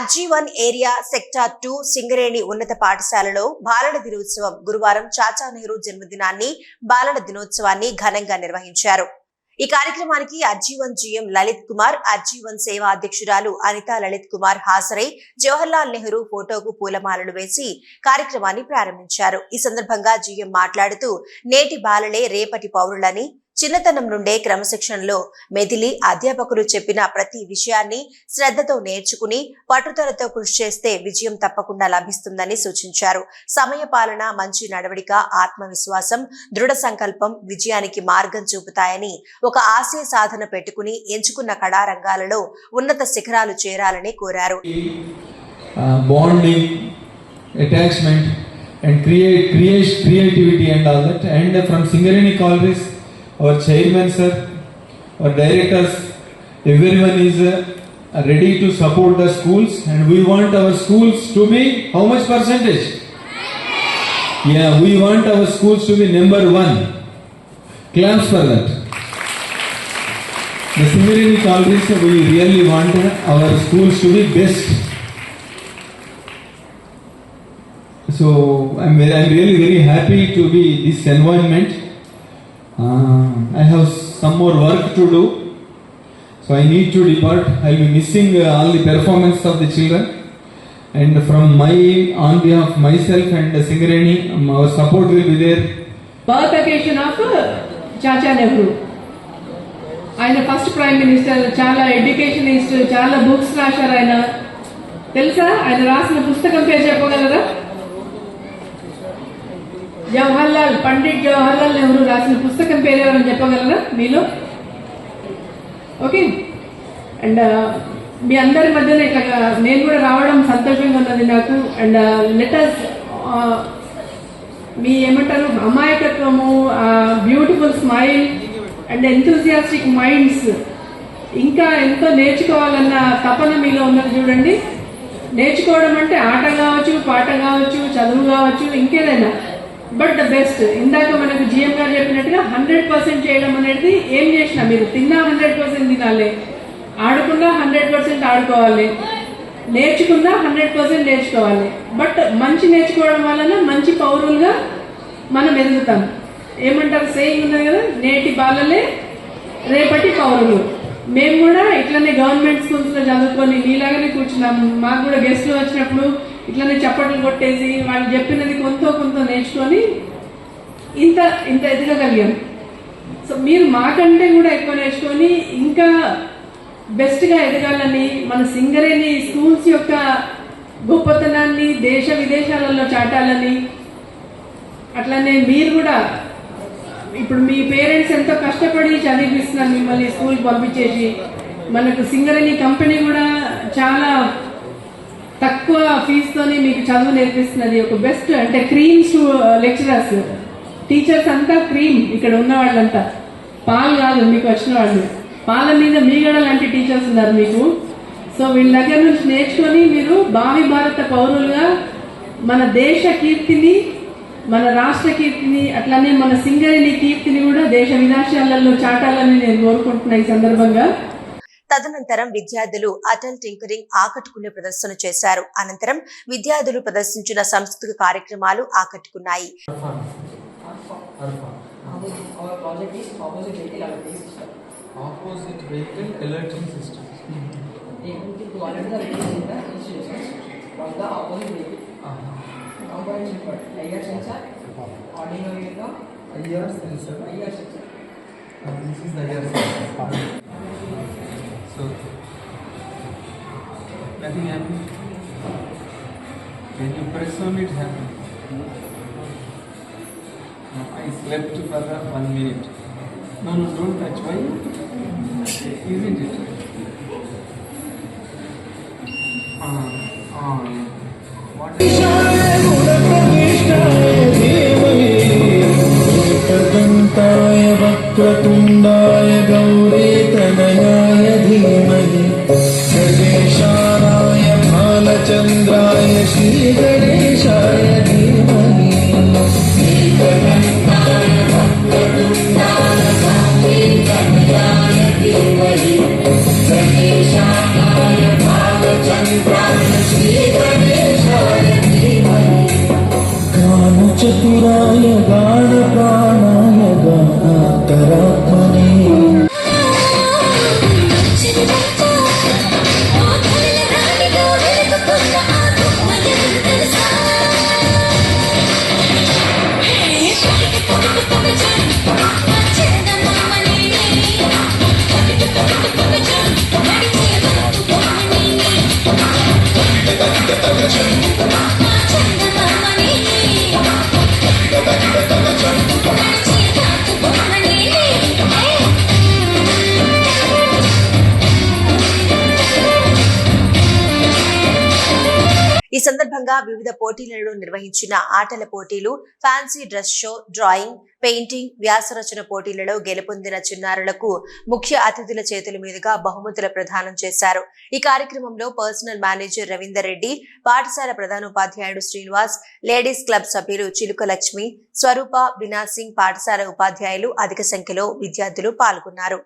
RG one area sector two Singareni ఉన్నత పాఠశాలలో బాలల దినోత్సవం గురువారం చాచా నెహ్రూ జన్మదినాన్ని బాలల దినోత్సవాన్ని ఘనంగా నిర్వహించారు. ఈ కార్యక్రమానికి RG one GM Lalith Kumar RG one సేవా అధ్యక్షురాలు అనితా లలిత్ కుమార్ హాజరై జవహర్లాల్ నెహ్రూ ఫోటోకు పూలమాలలు వేసి కార్యక్రమాన్ని ప్రారంభించారు. ఈ సందర్భంగా జీఎం మాట్లాడుతూ నేటి బాలలే రేపటి పౌరులని చిన్నతనం నుండే క్రమశిక్షణలో మెదిలి అధ్యాపకులు చెప్పిన ప్రతి విషయాన్ని శ్రద్ధతో నేర్చుకుని పట్టుదలతో కృషి చేస్తే విజయం తప్పకుండా లభిస్తుందని సూచించారు సమయ పాలన మంచి నడవడిక ఆత్మవిశ్వాసం దృఢ సంకల్పం విజయానికి మార్గం చూపుతాయని ఒక ఆశయ సాధన పెట్టుకుని ఎంచుకున్న కళారంగాలలో ఉన్నత శిఖరాలు చేరాలని కోరారు uh, bonding, and create, create creativity and all that. And from Singareni College, our chairman sir, our directors, everyone is uh, ready to support the schools, and we want our schools to be how much percentage? Yeah, we want our schools to be number one. Claps for that. The Singareni College, we really want our schools to be best. So I'm, I'm really very happy to be this environment. I have some more work to do so I need to depart I be missing all the performance of the children and from my on behalf myself and Singareni our support will be there birth of Chacha Nehru ఆయన first prime minister చాలా educationist చాలా books రాశారు ఆయన తెలుసా ఆయన రాసిన పుస్తకం పేరు చెప్పగలరా జవహర్లాల్ పండిట్ జవహర్లాల్ నెహ్రూ రాసిన పుస్తకం పేరు ఎవరైనా చెప్పగలరా? మీలో? ఓకే. అండ్ మీ అందరి మధ్యన ఇట్లా నేను కూడా రావడం సంతోషంగా ఉన్నది నాకు. అండ్ లెటర్స్ మీ ఏమంటారు అమాయకత్వము beautiful smile and enthusiastic minds ఇంకా ఎంతో నేర్చుకోవాలన్న తపన మీలో ఉన్నది చూడండి. నేర్చుకోవడం అంటే ఆట కావచ్చు పాట కావచ్చు చదువు కావచ్చు ఇంకేదైనా. But the best. ఇందాక మనకు జిఎం గారు చెప్పినట్టుగా హండ్రెడ్ పర్సెంట్ చేయడం అనేది ఏం చేసినా మీరు తిన్నా హండ్రెడ్ పర్సెంట్ తినాలి. ఆడుకున్నా హండ్రెడ్ పర్సెంట్ ఆడుకోవాలి. నేర్చుకున్నా హండ్రెడ్ పర్సెంట్ నేర్చుకోవాలి. బట్ మంచి నేర్చుకోవడం వలన మంచి పౌరులుగా మనం ఎదుగుతాం. ఏమంటారు? సేయింగ్ ఉన్నది కదా నేటి బాలలే రేపటి పౌరులు. మేము కూడా ఇట్లనే గవర్నమెంట్ స్కూల్స్లో చదువుకొని మీలాగానే కూర్చున్నాం. మాకు కూడా గెస్ట్లు వచ్చినప్పుడు ఇట్లనే చప్పట్లు కొట్టేసి వాళ్ళు చెప్పినది కొంత కొంత నేర్చుకొని ఇంత ఇంత ఎదగగలిగాం. సో మీరు మాకంటే కూడా ఎక్కువ నేర్చుకొని ఇంకా బెస్ట్గా ఎదగాలని మన సింగరేణి స్కూల్స్ యొక్క గొప్పతనాన్ని దేశ విదేశాలలో చాటాలని అట్లనే మీరు కూడా ఇప్పుడు మీ పేరెంట్స్ ఎంతో కష్టపడి చదివిస్తున్నారు మిమ్మల్ని స్కూల్కి పంపించేసి. మనకు సింగరేణి కంపెనీ కూడా చాలా తక్కువ ఫీజుతోనే మీకు చదువు నేర్పిస్తున్నది ఒక బెస్ట్ అంటే క్రీమ్ లెక్చరర్స్. టీచర్స్ అంతా క్రీమ్ ఇక్కడ ఉన్న వాళ్ళంతా. పాలు కాదు మీకు వచ్చిన వాళ్ళు. పాల మీద మీగడ లాంటి టీచర్స్ ఉన్నారు మీకు. సో వీళ్ళ దగ్గర నుంచి నేర్చుకొని మీరు భావి భారత పౌరులుగా మన దేశ కీర్తిని మన రాష్ట్ర కీర్తిని అట్లానే మన సింగరేణి కీర్తిని కూడా దేశ విదేశాలలో చాటాలని నేను కోరుకుంటున్నా ఈ సందర్భంగా. తదనంతరం విద్యార్థులు అటల్ టింకరింగ్ ఆకట్టుకునే ప్రదర్శన చేశారు. అనంతరం విద్యార్థులు ప్రదర్శించిన సంస్కృతిక కార్యక్రమాలు ఆకట్టుకున్నాయి. So, nothing happens. When you press on it, happens. Now, I slept for the one minute. No, no, don't touch. Why? Isn't it? Ah, ah. What is వక్రతుండాయ గౌరీ Thank you. సందర్భంగా వివిధ పోటీలలో నిర్వహించిన ఆటల పోటీలు fancy dress show drawing painting వ్యాసరచన పోటీలలో గెలుపొందిన చిన్నారులకు ముఖ్య అతిథుల చేతుల మీదుగా బహుమతుల ప్రదానం చేశారు. ఈ కార్యక్రమంలో పర్సనల్ మేనేజర్ రవీందర్ రెడ్డి పాఠశాల ప్రధానోపాధ్యాయుడు శ్రీనివాస్ లేడీస్ క్లబ్ సభ్యులు చిలుక లక్ష్మి స్వరూప బినాసింగ్ పాఠశాల ఉపాధ్యాయులు అధిక సంఖ్యలో విద్యార్థులు పాల్గొన్నారు.